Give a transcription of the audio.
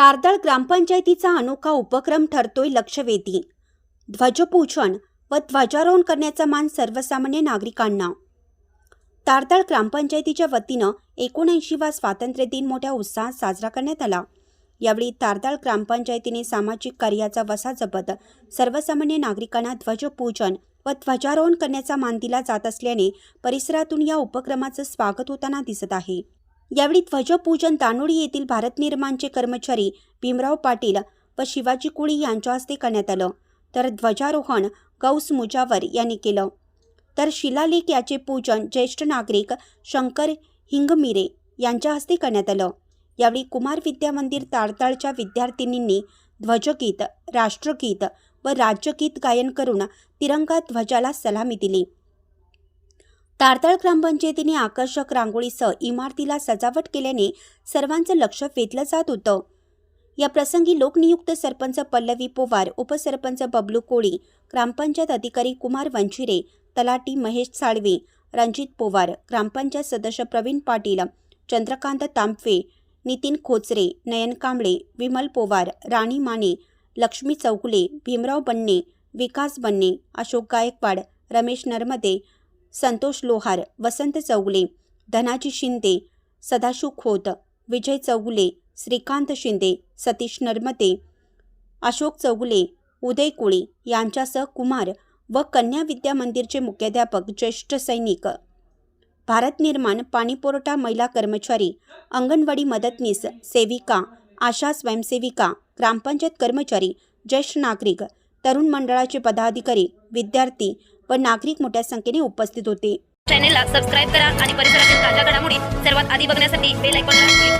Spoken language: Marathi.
तारदाळ ग्रामपंचायतीचा अनोखा उपक्रम ठरतोय लक्षवेधी. ध्वजपूजन व ध्वजारोहण करण्याचा मान सर्वसामान्य नागरिकांना. तारदाळ ग्रामपंचायतीच्या वतीनं एकोणऐंशीवा स्वातंत्र्य दिन मोठ्या उत्साहात साजरा करण्यात आला. यावेळी तारदाळ ग्रामपंचायतीने सामाजिक कार्याचा वसा जपत सर्वसामान्य नागरिकांना ध्वजपूजन व ध्वजारोहण करण्याचा मान दिला जात असल्याने परिसरातून या उपक्रमाचं स्वागत होताना दिसत आहे. यावेळी ध्वजपूजन दानोळी येथील भारत निर्माणचे कर्मचारी भीमराव पाटील व शिवाजी कुळी यांच्या हस्ते करण्यात आलं. तर ध्वजारोहण गौस मुजावर यांनी केलं. तर शिलालेख याचे पूजन ज्येष्ठ नागरिक शंकर हिंगमिरे यांच्या हस्ते करण्यात आलं. यावेळी कुमार विद्या मंदिर ताळताळच्या विद्यार्थिनींनी ध्वजगीत राष्ट्रगीत व राज्यगीत गायन करून तिरंगा ध्वजाला सलामी दिली. तारताळ ग्रामपंचायतीने आकर्षक रांगोळीसह इमारतीला सजावट केल्याने सर्वांचं लक्ष वेधलं जात होतं. या प्रसंगी लोकनियुक्त सरपंच पल्लवी पोवार उपसरपंच बबलू कोळी ग्रामपंचायत अधिकारी कुमार वंचिरे तलाटी महेश साळवे रणजित पोवार ग्रामपंचायत सदस्य प्रवीण पाटील चंद्रकांत तांबवे नितीन खोचरे नयन कांबळे विमल पोवार राणी माने लक्ष्मी चौगुले भीमराव बन्ने विकास बन्ने अशोक गायकवाड रमेश नर्मदे संतोष लोहार वसंत चौगुले धनाजी शिंदे सदाशिव खोत विजय चौगुले श्रीकांत शिंदे सतीश नर्मदे अशोक चौगुले उदय कोळी यांच्यासह कुमार व कन्या विद्या मंदिरचे मुख्याध्यापक ज्येष्ठ सैनिक. भारत निर्माण पाणीपुरवठा महिला कर्मचारी अंगणवाडी मदतनीस सेविका आशा स्वयंसेविका ग्रामपंचायत कर्मचारी ज्येष्ठ नागरिक तरुण मंडळाचे पदाधिकारी विद्यार्थी व नागरिक मोठ्या संख्येने उपस्थित होते. चॅनेलला सबस्क्राईब करा आणि परिसरातील ताज्या घडामोडी सर्वात आधी बघण्यासाठी बेल आयकॉनला क्लिक